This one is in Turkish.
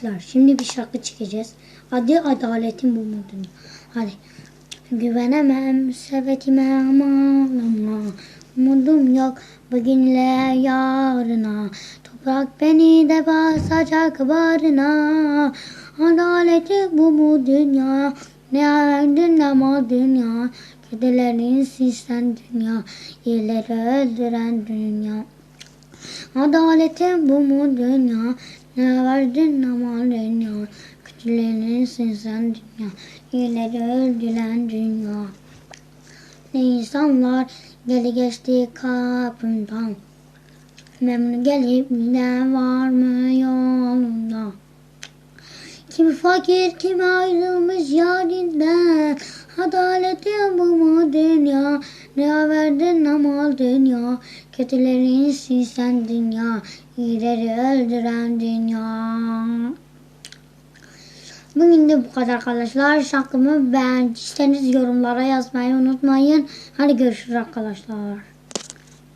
Arkadaşlar şimdi bir şarkı çekeceğiz. Adı adaletin bu mudur? Hadi. Güvenemem sepetime aman Umudum yok bugünle yarına. Toprak beni de basacak barına. Adaleti bu mu dünya? Ne verdin ama dünya? Kedilerin sisen dünya. İyileri öldüren dünya Adaletin bu mu dünya? Ne verdin ama dünya? Kötülerinsin sen dünya. İyileri öldüren dünya. Ne insanlar geli geçti kapımdan. Memnun gelip giden var mı yolunda? Kim fakir kim ayrılmış yarinden Adaletin bu mu dünya Ne verdin ama dünya Kötülerin sen dünya İyileri öldüren dünya Bugün de bu kadar arkadaşlar. Şarkımı beğendiyseniz yorumlara yazmayı unutmayın. Hadi görüşürüz arkadaşlar.